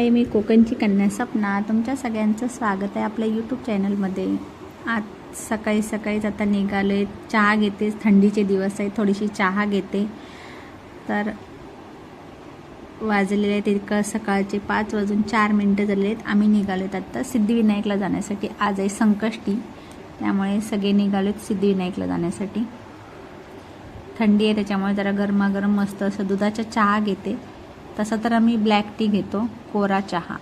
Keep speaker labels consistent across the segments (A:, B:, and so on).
A: हाय मी कोकणची कन्या सपना. तुमच्या सगळ्यांचं स्वागत आहे आपल्या यूट्यूब चॅनलमध्ये आज सकाळी सकाळीच आता निघालो आहे चहा घेते. थंडीचे दिवस आहे. थोडीशी चहा घेते. तर वाजलेले आहेत इतकं. सकाळचे पाच वाजून चार मिनटं झाले आहेत. आम्ही निघालो आहेत आत्ता सिद्धिविनायकला जाण्यासाठी. आज आहे संकष्टी. त्यामुळे सगळे निघालेत सिद्धिविनायकला जाण्यासाठी. थंडी आहे त्याच्यामुळे जरा गरमागरम मस्त असं दुधाचा चहा घेते. तसं तर आम्ही ब्लॅक टी घेतो कोरा चहा.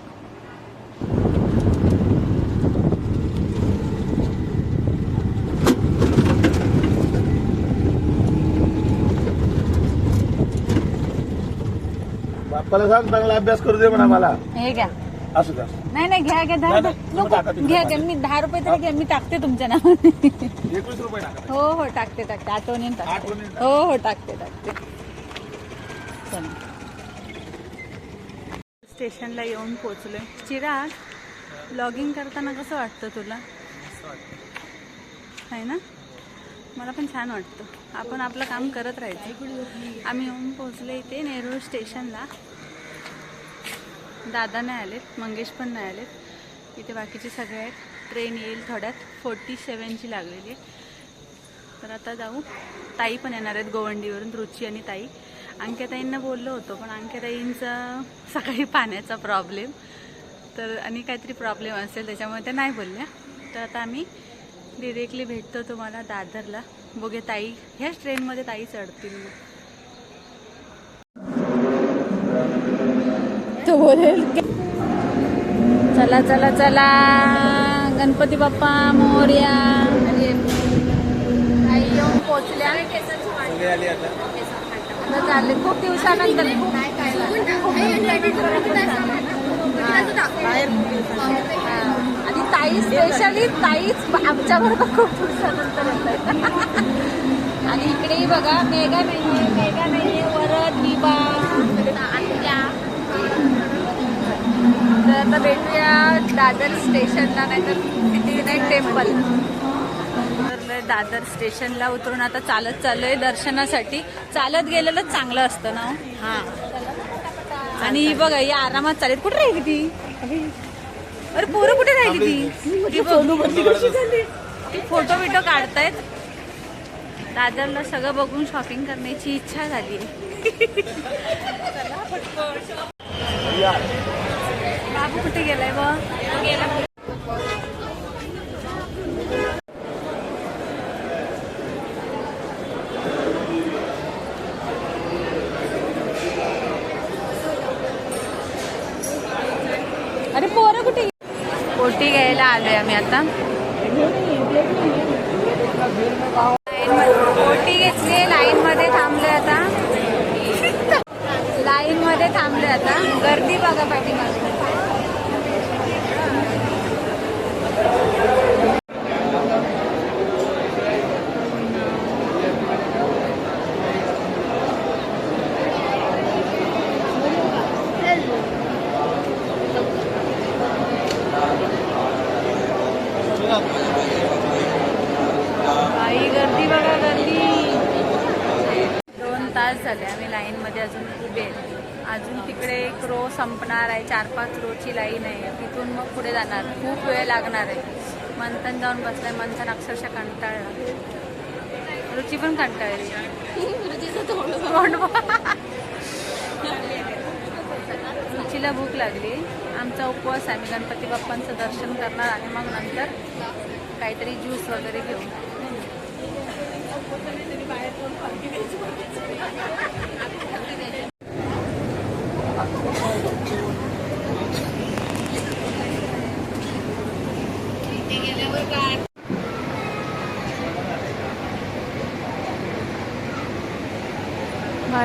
B: बाप्पाला सांग चांगला अभ्यास करू दे म्हणा मला.
A: हे घ्या.
B: असू द्या.
A: नाही नाही घ्या घ्या दहा
B: नाही, नाही, तुम्ही टाका,
A: नको
B: तुम्ही
A: घ्या. घ्या. मी दहा रुपये तरी घ्या मी टाकते तुमच्या नावाने.
B: एकवीस रुपये टाका
A: हो हो टाकते टाकते. आठवणीने टाकते.
B: आठवणीने टाक.
A: हो हो टाकते टाकते. चला. स्टेशनला येऊन पोचलोय चिराग लॉगिंग करताना कसं वाटतं तुला? आहे ना? मला पण छान वाटतं. आपण आपलं काम करत राहायचं. आम्ही येऊन पोचलो इथे नेरूळ स्टेशनला. दादा नाही आलेत मंगेश पण नाही आलेत. इथे बाकीचे सगळे आहेत. ट्रेन येईल थोड्यात. फोर्टी सेवनची लागलेली आहे. तर आता जाऊ. ताई पण येणार आहेत गोवंडीवरून रुची आणि ताई. अंक्याताईंना बोललो होतो पण अंकेताईंचा सकाळी पाण्याचा प्रॉब्लेम तर आणि काहीतरी प्रॉब्लेम असेल त्याच्यामुळे त्या नाही बोलल्या. तर आता आम्ही डिरेक्टली भेटतो तुम्हाला दादरला. बघे ताई ह्याच ट्रेनमध्ये ताई चढतील. तो बोलेल चला चला चला. गणपती बाप्पा मोर्या. येऊन पोचल्या आता चालले खूप दिवसानंतर. आणि ताई स्पेशली ताईच आमच्या बरोबर खूप दिवसानंतर आणि इकडेही बघा मेगा नाहीये मेगा नाहीये वरद दिबा आत्या तर आता भेटूया दादर स्टेशनला नाहीतर सिद्धिविनायक टेम्पल. दादर स्टेशनला उतरून आता चालत चाललोय दर्शनासाठी. चालत गेलेलं चांगलं असतं ना हा? आणि ही बघा ही आरामात चालेल कुठे राहिली ती? अरे पोरं कुठे राहिली ती. ती फोटो बिटो काढतायत. दादरला सगळं बघून शॉपिंग करण्याची इच्छा झाली. बाबू कुठे गेलाय बघ? गेला. आलो आहे आम्ही आता पोटी घेतली लाईन मध्ये थांबलोय आता लाईन मध्ये थांबलोय आता गर्दी बघा पाठीमागे आई गर्दी बघा गर्दी दोन तास झाले. आम्ही लाईनमध्ये अजून उभे आहेत. अजून तिकडे एक रो संपणार आहे. चार पाच रोची लाईन आहे. तिथून मग पुढे जाणार. खूप वेळ लागणार आहे. मंथन जाऊन बसलाय. मंथन अक्षरशः कंटाळला. रुची पण कंटाळली. तोंड रुचीला भूक लागली. आमचा उपवास आहे. आम्ही गणपती बाप्पांचं दर्शन करणार आणि मग नंतर काहीतरी ज्यूस वगैरे घेऊ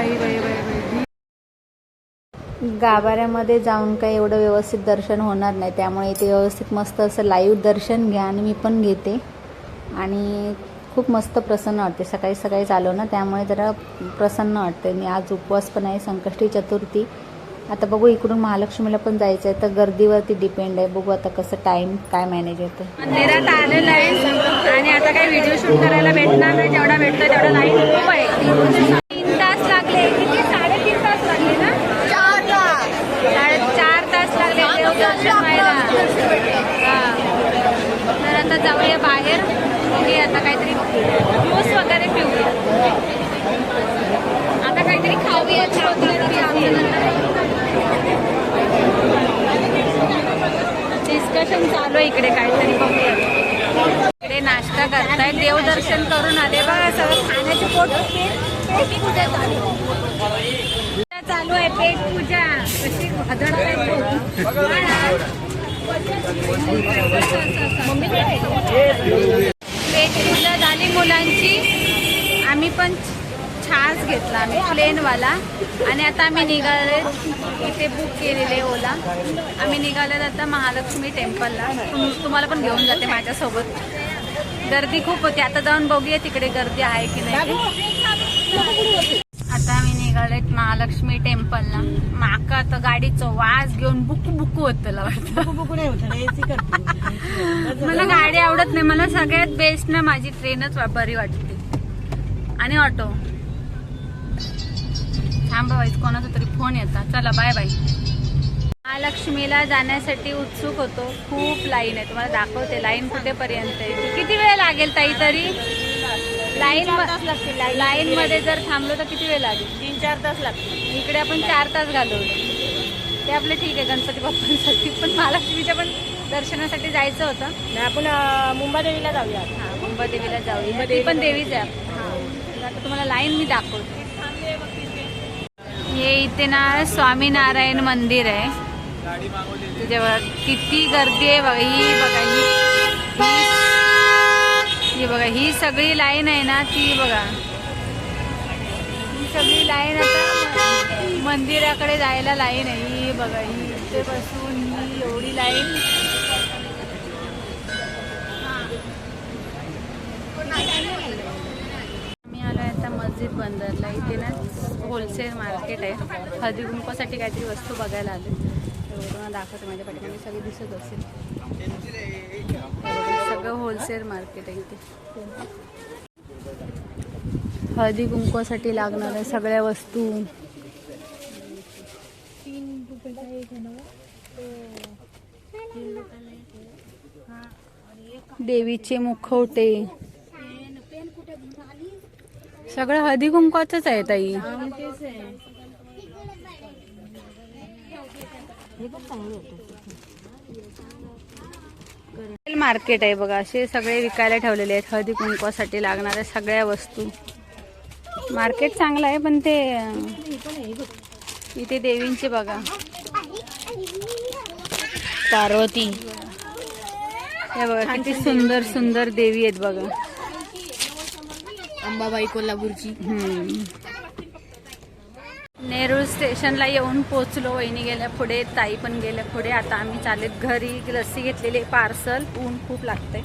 A: बाई बाई बाई बाई. गाभाऱ्यामध्ये जाऊन काही एवढं व्यवस्थित दर्शन होणार नाही. त्यामुळे इथे व्यवस्थित मस्त असं लाईव्ह दर्शन घ्या आणि मी पण घेते. आणि खूप मस्त प्रसन्न वाटते. सकाळी सकाळी चालू ना त्यामुळे जरा प्रसन्न वाटते. आणि आज उपवास पण आहे संकष्टी चतुर्थी. आता बघू इकडून महालक्ष्मीला पण जायचं आहे तर गर्दीवरती डिपेंड आहे. बघू आता कसं टाइम काय मॅनेज होतं मंदिरात आलेलं आहे. आणि आता काही व्हिडिओ शूट करायला भेटणार नाही. जेवढा भेटतं तेवढा लाईन खूप आहे. तर आता जाऊया बाहेर. बघूया आता काहीतरी ज्यूस वगैरे पिऊया. आता काहीतरी खाऊया डिस्कशन चालू आहे इकडे काहीतरी बघूया. इकडे नाश्ता करताय देवदर्शन करून आले बघा सगळं खाण्याचे पोट. पेट पूजा. चालू चालू आहे पेट पूजा कशी पेट पूजा झाली मुलांची. आम्ही पण छास घेतला आम्ही प्लेनवाला. आणि आता आम्ही निघाले इथे बुक केलेले ओला. आम्ही निघाले आता महालक्ष्मी टेम्पलला तुम्हाला पण घेऊन जाते माझ्यासोबत. गर्दी खूप होती. आता जाऊन बघूया तिकडे गर्दी आहे की नाही. आता आम्ही निघालेत महालक्ष्मी टेम्पलला. माका तर गाडीचं वास घेऊन बुकू बुकू होत तुला वाटतं. मला गाडी आवडत नाही. मला सगळ्यात बेस्ट ना माझी ट्रेनच बरी वाटते. आणि ऑटो थांबा वाईस कोणाचा तरी फोन येतात चला बाय बाय महालक्ष्मीला जाण्यासाठी उत्सुक होतो. खूप लाईन आहे तुम्हाला दाखवते लाईन कुठेपर्यंत आहे? किती वेळ लागेल ताई तरी? लाईन लाईन मध्ये. जर थांबलो तर किती वेळ लागेल?
C: तीन चार तास लागतील.
A: इकडे आपण चार तास घालवले. ते आपलं ठीक आहे गणपती बाप्पांसाठी. पण महालक्ष्मीच्या पण दर्शनासाठी जायचं होतं.
C: आपण मुंबादेवीला जाऊया
A: हा मुंबई देवीला जाऊया. ती पण देवीच आहे. आता तुम्हाला लाईन मी दाखवते. हे इथे ना स्वामीनारायण मंदिर आहे. बघा किती गर्दी आहे बघा ही बघा ही ही- बघा ही सगळी लाईन आहे ना ती बघा. ही सगळी लाईन आता मंदिराकडे जायला लाईन आहे. ही बघा ही इथे बसून ही एवढी लाईन. आम्ही आलो आता मस्जिद बंदरला. इथे ना होलसेल मार्केट आहे. हळदी कुंकवासाठी काहीतरी वस्तू बघायला आले तुम्हाला दाखवते माझ्या पाठीमागे सगळे दिसत असेल. होलसेल मार्केट आहे इथे हळदी कुंकवासाठी लागणाऱ्या सगळ्या वस्तू. देवीचे मुखवटे. सगळं हळदी कुंकवाचंच आहे ताई. मार्केट आहे बघा. असे सगळे विकायला ठेवलेले आहेत. हळदी कुंकवासाठी लागणाऱ्या सगळ्या वस्तू. मार्केट चांगलं आहे पण ते इथे देवींचे बघा. पार्वती. हे बघा किती सुंदर सुंदर देवी आहेत बघा.
C: अंबाबाई कोल्हापूरची.
A: नेरूळ स्टेशनला येऊन पोचलो वहिनी गेल्या पुढे ताई पण गेल्या पुढे. आता आम्ही चालेत घरी. लस्सी घेतलेली पार्सल. ऊन खूप लागते